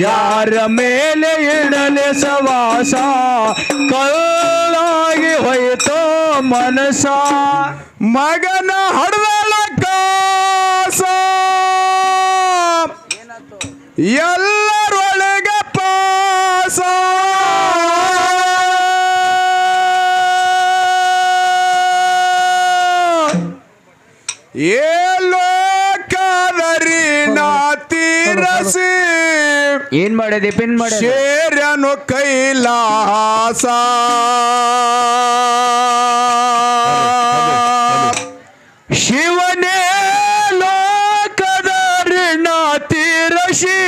ಯಾರ ಮೇಲೆ ಇಡಲೆ ಸವಾಸ? ಕಲ್ಲಾಗಿ ಹೋಯ್ತೋ ಮನಸ ಮಗನ ಹಡದಳ ಕಾಸ? ಎಲ್ಲರೊಳಗೆ ಪಾಸ? ಏ ಲೋಕದರಿ ನಾತಿರಸಿ ಏನ್ ಮಾಡಿದೆ ಪಿನ್ ಮಾಡಿ ಶೇರ್ಯನು ಕೈಲಾಸ. ಶಿವನೇ ಲೋಕದ ಋಣ ತೀರಸಿ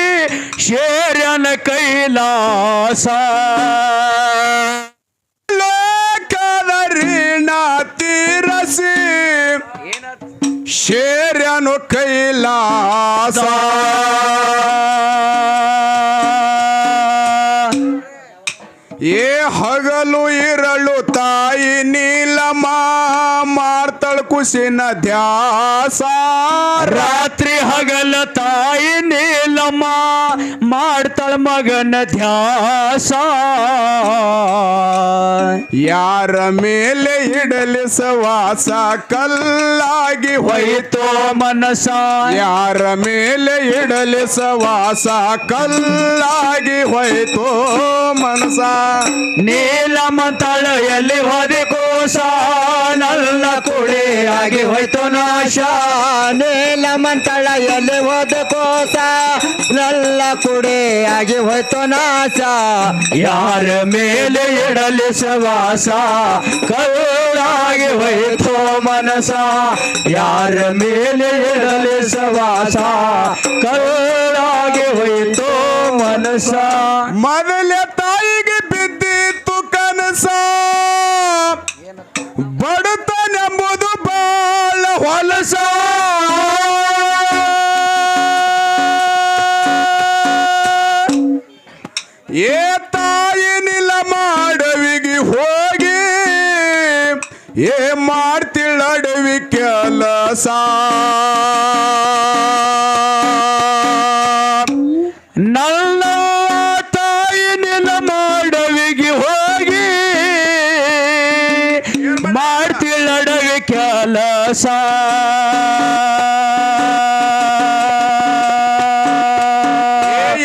ಶೇರ್ಯನ ಕೈಲಾಸ. ಲೋಕದ ಋಣ ತೀರಸಿ ಶೇರ್ಯನು ಕೈಲಾಸ. ಕುಸಿನ ಧ್ಯಾಸ ರಾತ್ರಿ ಹಗಲ ತಾಯಿ ನೀಲಮ್ಮ ಮಾಡ್ತಾಳ ಮಗನ ಧ್ಯಾಸ ಯಾರ ಮೇಲೆ ಇಡಲಿ ಸವಾಸ ಕಲ್ಲಾಗಿ ಹೋಯಿತು. ಮನಸ. ಯಾರ ಮೇಲೆ ಇಡಲಿ ಸವಾಸ ಕಲ್ಲಾಗಿ ಹೋಯಿತು ಮನಸ. ನೀಲಮ್ಮ ತಳೆಯಲ್ಲಿ ಹೊದೆ ಕೋಶ ನಲ್ಲ ಕುಳಿ ಆಗಿ ಹೋಯ್ತು ನಾಶ ನೀಲಮಂತಳ ಎಲ್ಲಿ ಹೋದ ಕೋಸ ನಲ್ಲ ಕುಡಿ ಆಗಿ ಹೋಯ್ತು ನಾಶ ಯಾರ ಮೇಲೆ ಇಡಲಿ ಸವಾಸ. ಕರುಳಾಗಿ ಹೋಯ್ತು ಮನಸ. ಯಾರ ಮೇಲೆ ಇಡಲಿ ಸವಾಸ. ಕರುಳಾಗಿ ಹೋಯ್ತು ಮನಸ. ಮೊದಲ ಕೆಲಸ ನನ್ನ ತಾಯಿ ನಿನ್ನ ಮಾಡವಿಗೆ ಹೋಗಿ. ಮಾಡ್ತಿಳಡವಿ ಕೆಲಸ.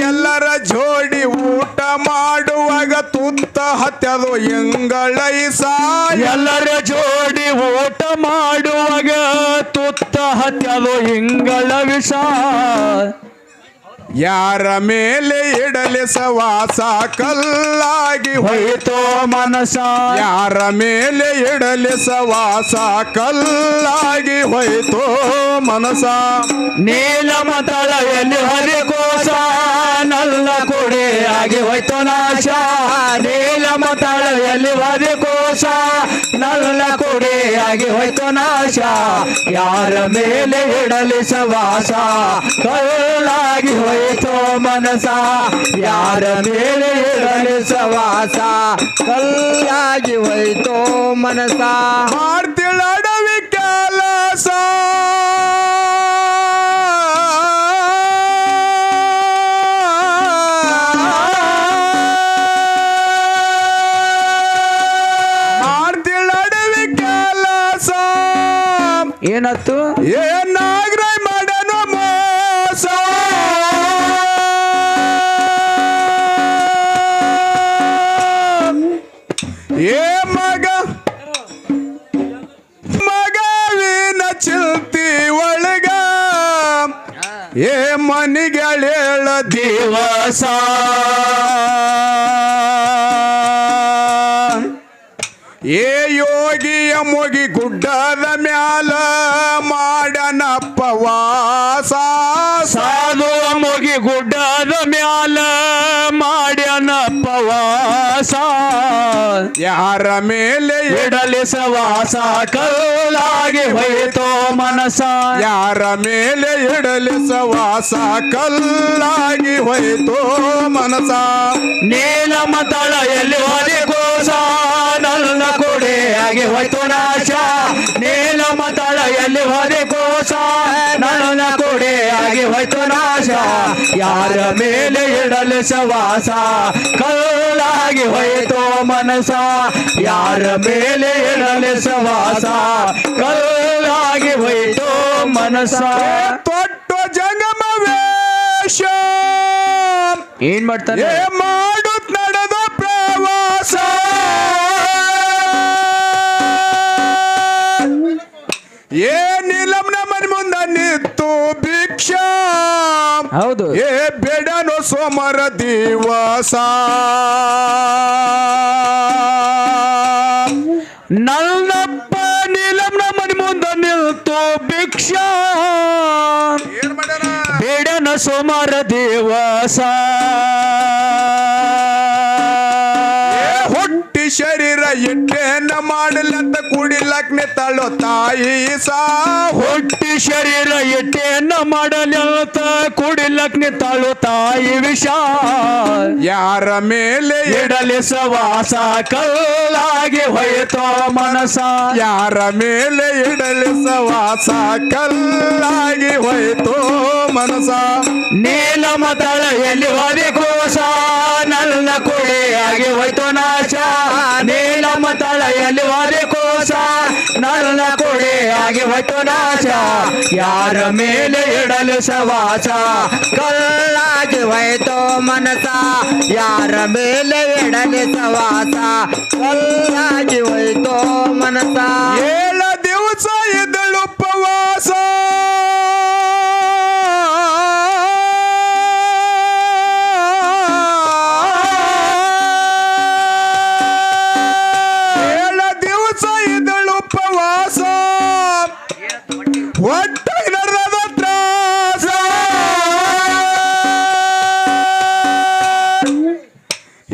ಎಲ್ಲರ ಜೋಡಿ ಊಟ ಮಾಡುವಾಗ ತುತ್ತ ಹತ್ಯದು ಎಂಗಳೈಸ ಎಲ್ಲರ ಜೋಡಿ ಊಟ ಮಾಡುವಾಗ ತುತ್ತ ಹತ್ಯದು ಹಿಂಗಳ ವಿಷ. ಯಾರ ಮೇಲೆ ಇಡಲಿ ಸವಾಸ ಕಲ್ಲಾಗಿ ಹೋಯ್ ಹೋಯಿತೋ ಮನಸ. ಯಾರ ಮೇಲೆ ಇಡಲಿ ಸವಾಸ ಕಲ್ಲಾಗಿ ಹೋಯಿತೋ ಮನಸ. ನೀಲಮ ಹರಿ ಹರಿಕೋಶ. ನಲ್ಲ ಕೊಡೆಯಾಗಿ ಹೋಯ್ತು ನಾಶ. ನೀಲಮ ಹರಿ ಹರಿಕೋಶ ನಲ್ಲ ಕೊಡೆ ಆಗಿ ಹೋಯ್ತು ನಾಶ. ಯಾರ ಮೇಲೆ ಇಡಲಿ ಸವಾಸ ಕಲ್ಲಾಗಿ ಹೋಯ್ತು ಮನಸ. ಯಾರ ಮೇಲೆ ಇಡಲಿ ಸವಾಸ ಕಲ್ಲಾಗಿ ಹೋಯ್ತು ಮನಸ. ಮಾಡ್ತಿಳ ಏನತ್ತು ಏನಾಗ್ರೈ ಮಾಡನು ಮೋಸ ಏ ಮಗ ಮಗವಿನ ಚಿಲ್ತಿ ಒಳಗ. ಏ ಮನಿಗಳೇಳ ದಿವಸ. ಮುಗಿ ಗುಡ್ಡದ ಮ್ಯಾಲ ಮಾಡನಪ್ಪ ವಾಸ. ಸಾಧು ಮುಗಿ ಗುಡ್ಡದ ಮ್ಯಾಲ ಮಾಡ್ಯನ ಸಾ ಯಾರ ಮೇಲೆ ಇಡ ಇಡಲಿ ಸವಾಸ ಕಲ್ಲಾಗಿ ಹೋಯಿತೋ ಮನಸ. ಯಾರ ಮೇಲೆ ಇಡಲಿ ಸವಾಸ ಕಲ್ಲಾಗಿ ಹೋಯಿತೋ ಮನಸ. ನೀಲಮ ತಳೆಯಲ್ಲಿ ಎಲ್ಲಿ ಕೋಸ ನನ್ನ ಕೊಡೆ ಹೊಯ್ತು ನಾಶ ನೀಲಮ ತಳೆಯಲ್ಲಿ ಹೊದೆ ಕೋಸ ನನ್ನ ಕೊಡೆ ಆಗಿ ಹೋಯ್ತು ನಾಶ ಯಾರ ಮೇಲೆ ಇಡಲು ಸವಾಸ. ಕಲ್ಲಾಗಿ ಹೊಯ್ತು ಮನಸ. ಯಾರ ಮೇಲೆ ಇಡಲು ಸವಾಸ. ಕಲ್ಲಾಗಿ ಹೊಯ್ತು ಮನಸ. ತೊಟ್ಟು ಜಂಗಮ ವೇಷ ಏನ್ ಮಾಡ್ತಾನೆ? ಭಿಕ್ಷಾ ಹೌದು. ಏ ಬೇಡನು ಸೋಮರ ದಿವಸ. ನನ್ನಪ್ಪ ನೀಲಂನ ಮನೆ ಮುಂದೆ ನಿಲ್ತು ಭಿಕ್ಷ. ಬೇಡನ ಸೋಮರ ದಿವಸ. ಶರೀರ ಎಟ್ಟೇನ ಮಾಡಲಂತ ಕುಡಿಲಕ್ ನಿತ್ತಾಳೋ ತಾಯಿ ಸಾ. ಹೊಟ್ಟಿ ಶರೀರ ಎಟ್ಟೇನ ಮಾಡಲಂತ ಕುಡಿಲಕ್ ನಿತ್ತಾಳು ತಾಯಿ ವಿಷ. ಯಾರ ಮೇಲೆ ಇಡಲಿ ಸವಾಸ ಕಲ್ಲಾಗಿ ಹೋಯ್ತೋ ಮನಸ. ಯಾರ ಮೇಲೆ ಇಡಲಿ ಸವಾಸ ಕಲ್ಲಾಗಿ ಹೊಯ್ತೋ ಮನಸ. ನೀಲಮ ತಳ ಎಲ್ಲಿ ಹೋದಿ ಕೋಸ ನನ್ನ ಕುಡಿಯಾಗಿ ಹೋಯ್ತೋ ನಾಶ ನೀಲಮ ತಳ ಎಲ್ಲಿ ಹೋದಿ ಕೋಸ ನನ್ನ ಕೊಡೆಯಾಗಿ ಹೊಟ್ಟು ನಾಶ. ಯಾರ ಮೇಲೆ ಇಡಲು ಸವಾಸ ಕಲ್ಲಾಗಿ ಹೋಯ್ತೋ ಮನಸ ಯಾರ ಮೇಲೆ ಇಡಲು ಸವಾಸ ಕಲ್ಲಾಗಿ ಹೋಯ್ತೋ ಮನಸ ಒಟ್ಟಾಗಿ ನಡೆದ ತ್ರಾಸ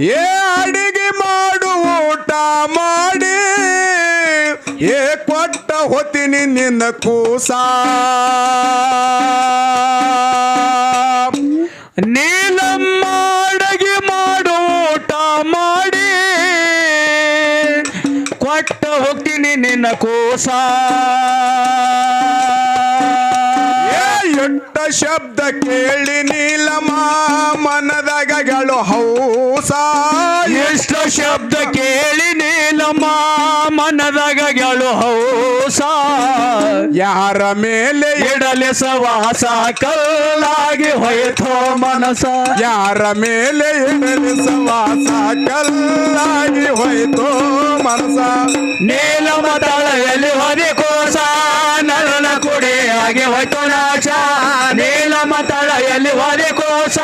ಏ ಅಡಿಗೆ ಮಾಡು, ಊಟ ಮಾಡಿ. ಏ ಕೊಟ್ಟ ಹೊತ್ತಿನಿ ನಿನ್ನ ಕೂಸ. ನೀಲಮ್ಮ ಅಡಗೆ ಮಾಡು, ಊಟ ಮಾಡಿ. ಕೊಟ್ಟ ಹೋಗ್ತೀನಿ ನಿನ್ನ ಕೋಸ. ಎಟ್ಟ ಶಬ್ದ ಕೇಳಿ ನೀಲಮ ಮನದಾಗಗಳು ಹೌಸ. ಎಷ್ಟ ಶಬ್ದ ಕೇಳಿ ನೀಲಮ ಮನದಾಗ ಗೆಳು ಹೌಸ. ಯಾರ ಮೇಲೆ ಇಡಲೆ ಸವಾಸ ಕಲ್ಲಾಗಿ ಹೋಯ್ತೋ ಮನಸ. ಯಾರ ಮೇಲೆ ಎಡಲೆ ಸವಾಸ ಕಲ್ಲಾಗಿ ಹೊಯ್ತೋ ಮನಸ. ನೀಲಮ ತಳೆಯಲ್ಲಿ ಹೊದಿ ಕೋಸ ನನ್ನ ಕುಡಿ ಆಗಿ ಹೋಯ್ತು ನೀಲಮ ಮತಳೆಯಲ್ಲಿ ಒಲೆ ಕೋಸ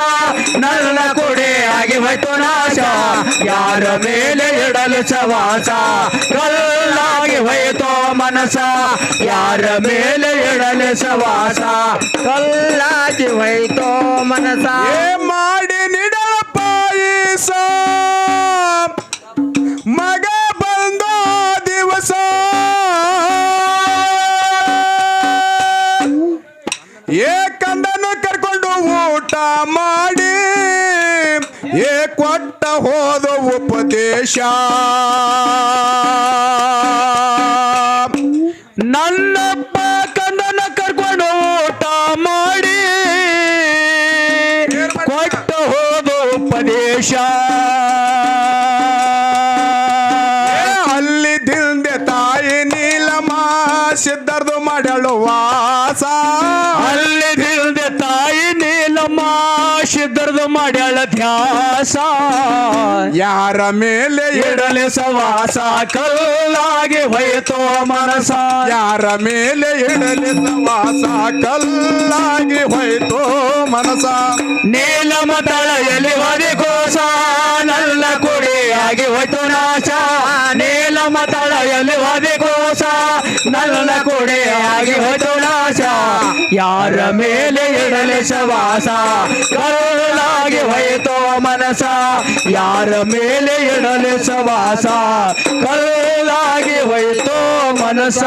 ನನ್ನ ಕೊಡೆ ಆಗಿ ಹೋಯ್ತು ನಾಶ. ಯಾರ ಮೇಲೆ ಇಡಲು ಸವಾಸ, ಕಲ್ಲಾಗಿ ಹೊಯ್ತು ಮನಸ. ಯಾರ ಮೇಲೆ ಇಡಲು ಸವಾಸ, ಕಲ್ಲಾಗಿ ಹೋಯ್ತು ಮನಸ. ಕೊಟ್ಟ ಹೋದ ಉಪದೇಶ. ನನ್ನಪ್ಪ ಕಂದನ ಕರ್ಕೊಂಡು ಊಟ ಮಾಡಿ. ಕೊಟ್ಟ ಹೋದ ಉಪದೇಶ. ಧ್ಯಾಸ ಯಾರ ಮೇಲೆ ಇಡ ಇಡಲೆ ಸವಾಸ ಕಲ್ಲಾಗಿ ಹೋಯ್ತೋ ಮನಸ. ಯಾರ ಮೇಲೆ ಇಡಲಿ ಸವಾಸ ಕಲ್ಲಾಗಿ ಹೋಯ್ತು ಮನಸ. ನೀಲಮ ತಳೆಯಲ್ಲಿ ಹೊದಿ ಕೋಸ ನಲ್ಲ ಕುಡಿ ಆಗಿ ಹೋಯ್ತು ನಾಶ. ನೀಲಮ ತಳೆಯಲ್ಲಿ ಹೊದಿ ಕೋಸ ನಲ್ಲ ಕುಡಿ ಆಗಿ ಹೋಯ್ತು ಯಾರ ಮೇಲೆ ಇಡಲೆ ಸವಾಸ ಕರುಳಾಗಿ ಹೋಯ್ತೋ ಮನಸ. ಯಾರ ಮೇಲೆ ಇಡಲೆ ಸವಾಸ ಕರುಳಾಗಿ ಹೋಯ್ತೋ ಮನಸ.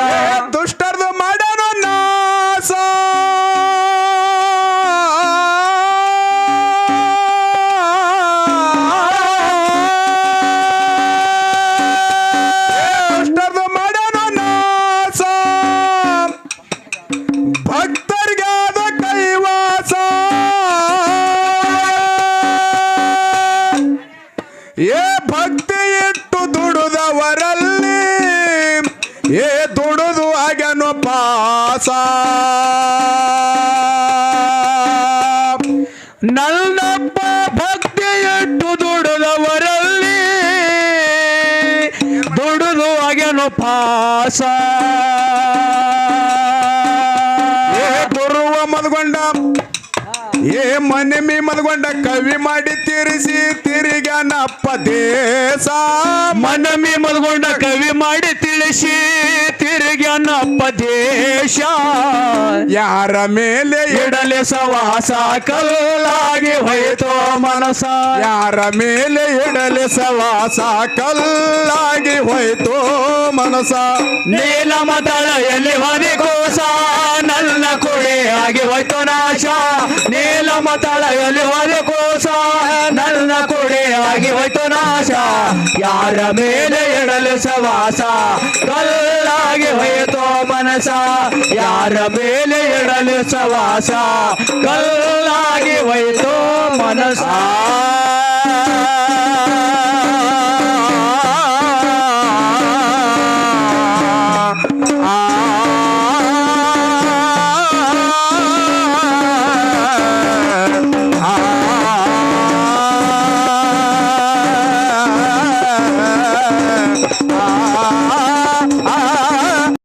ದುಷ್ಟರ್ದು ಮಾಡನು ನಾಸ. ಪಾಸ ಏ ಬರುವ ಮದ್ಗೊಂಡ ಏ ಮನೆ ಮೀ ಮಲ್ಗೊಂಡ ಕವಿ ಮಾಡಿ ತಿರಿಸಿ ತಿರುಗ್ಯಾನಪ್ಪ ದೇಶ ಮನಮಿ ಮಲ್ಗೊಂಡ ಕವಿ ಮಾಡಿ ತಿಳಿಸಿ ತಿರುಗ್ಯಾನಪ್ಪ ದೇಶ. ಯಾರ ಮೇಲೆ ಇಡ ಇಡಲೆ ಸವಾಸ ಕಲ್ಲಾಗಿ ಹೊಯ್ತು ಮನಸ. ಯಾರ ಮೇಲೆ ಇಡಲೆ ಸವಾಸ ಕಲ್ಲಾಗಿ ಹೊಯ್ತು ಮನಸ. ನೀಲಮ ಎಲ್ಲಿ ಹೊದಿ ಕೋಸ ನನ್ನ ಕುಡಿಯಾಗಿ ಆಗಿ ಹೋಯ್ತು ನಾಶ. ನೀಲಮ ಎಲ್ಲಿ ಹೊದಿ ಕೋಸ ಆಗಿ ಹೋಯ್ತು ನಾಶ. ಯಾರ ಮೇಲೆ ಎಡಲು ಸವಾಸ, ಕಲ್ಲಾಗಿ ಹೊಯ್ತು ಮನಸ. ಯಾರ ಮೇಲೆ ಎಡಲು ಸವಾಸ, ಕಲ್ಲಾಗಿ ಹೋಯ್ತು ಮನಸ.